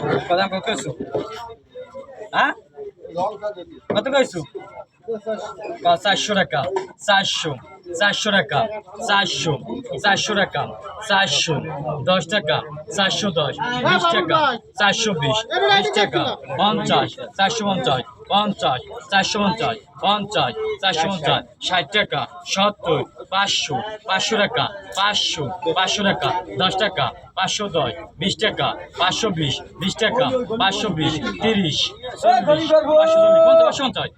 কত কত কইছো? হ্যাঁ? কত কইছো? চারশো টাকা? চারশো। চারশো টাকা, চারশো চারশো টাকা, চারশো, দশ টাকা, চারশো দশ, বিশ টাকা, চারশো বিশ বিশ টাকা, পঞ্চাশ, চারশো পঞ্চাশ পঞ্চাশ, চারশো পঞ্চাশ পঞ্চাশ, চারশো পঞ্চাশ, ষাট টাকা, সত্তর, পাঁচশো পাঁচশো টাকা, পাঁচশো পাঁচশো টাকা, দশ টাকা, পাঁচশো দশ, বিশ টাকা, পাঁচশো বিশ বিশ টাকা, পাঁচশো বিশ, তিরিশ পাঁচশো পঞ্চাশ পঞ্চাশ।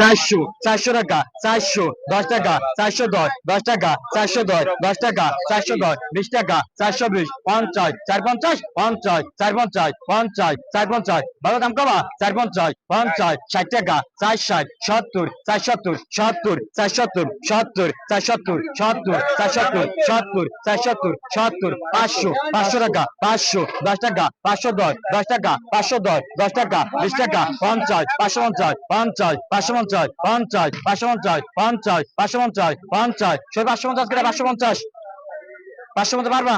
চারশো চারশো টাকা, চারশো, দশ টাকা, চারশো দশ দশ টাকা, চারশো দশ দশ টাকা, চারশো দশ, বিশ টাকা, চারশো বিশ, পঞ্চাশ, চার পঞ্চাশ পঞ্চাশ, চার পঞ্চাশ পঞ্চাশ, চার পঞ্চাশ। ভালো দাম কমা? চার পঞ্চাশ পঞ্চাশ, ষাট টাকা, চার ষাট, সত্তর, চার সত্তর সত্তর, চার সত্তর সত্তর, চার সত্তর সত্তর, চার সত্তর সত্তর, চার সত্তর সত্তর, পাঁচশো পাঁচশো টাকা পাঁচশো দশ টাকা পাঁচশো দশ দশ টাকা পাঁচশো দশ দশ টাকা বিশ টাকা পঞ্চাশ পাঁচশো পঞ্চাশ পঞ্চাশ পাঁচশো পঞ্চাশ পঞ্চাশ পাঁচশো পঞ্চাশ পঞ্চাশ পাঁচশো পঞ্চাশ পঞ্চাশ সবাই পাঁচশো পঞ্চাশ করে পাঁচশো পঞ্চাশ। পাঁচশো মধ্যে পারবা?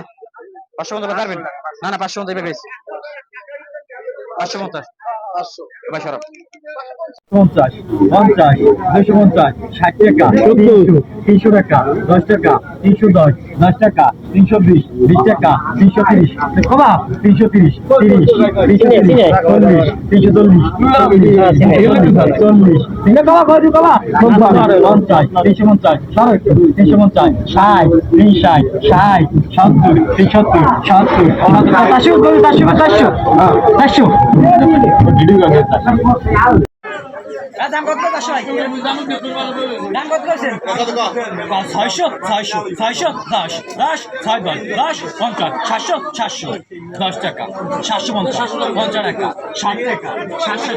পাঁচশো মধ্যে পারবেন? না না পাঁচশো মধ্যে বেশ। পাঁচশো পঞ্চাশ। এবার সরব পঞ্চাশ পঞ্চাশ দুশো পঞ্চাশ ষাট টাকা তিনশো তিনশো টাকা দশ টাকা তিনশো দশ দশ টাকা তিনশো বিশ বিশ টাকা তিনশো তিরিশ কমা তিনশো তিরিশ তিরিশ তিনশো তিরিশ চল্লিশ তিনশো চল্লিশ চল্লিশ তিনশো কমা কত কমা পঞ্চাশ তিনশো পঞ্চাশ একটু তিনশো পঞ্চাশ ষাট তিন ষাট ষাট সত্তর তিন সত্তর সত্তর চারশো চারশো চারশো চারশো ছয়শো ছয়শো ছয়শো, দশ দশ, ছয় দশ পঞ্চাশ, সাতশো সাতশো, দশ টাকা, সাতশো পঞ্চাশ পঞ্চাশ টাকা, ষাট টাকা সাতশো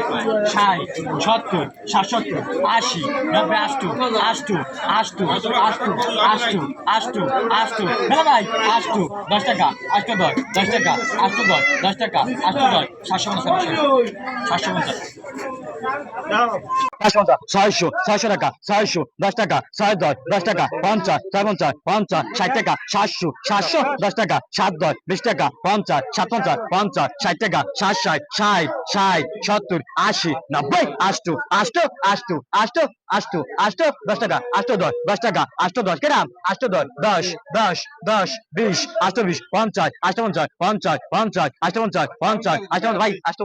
সত্তর সাতসত্তর আশি, নব্বই আষ্টু আষ্টু আষ্টু আষ্টু আষ্টু আষ্টু আষ্টু না ভাই আষ্টু দশ টাকা আষ্ট দশ দশ টাকা আষ্ট দশ দশ টাকা আষ্ট দশ সাতশো পঞ্চাশ সাতশো পঞ্চাশ। ছয়শো ছয়শো টাকা, ছয়শো, দশ টাকা, ছয় দশ দশ টাকা, পঞ্চাশ পঞ্চাশ পঞ্চাশ টাকা, সাতশো সাতশো, দশ টাকা, সাত পঞ্চাশ সাত পঞ্চাশ টাকা ষাট সত্তর, আশি, নব্বই আষ্টু আষ্ট আষ্টু আষ্ট আষ্টু আষ্ট দশ টাকা আষ্ট দশ দশ টাকা আষ্ট দশ কেরাম আষ্ট দশ দশ দশ দশ, বিশ আষ্ট পঞ্চাশ আষ্ট পঞ্চাশ পঞ্চাশ পঞ্চাশ পঞ্চাশ পঞ্চাশ ভাই আষ্ট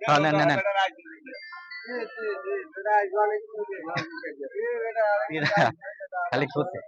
হ্যাঁ নেন নেন খালি করছে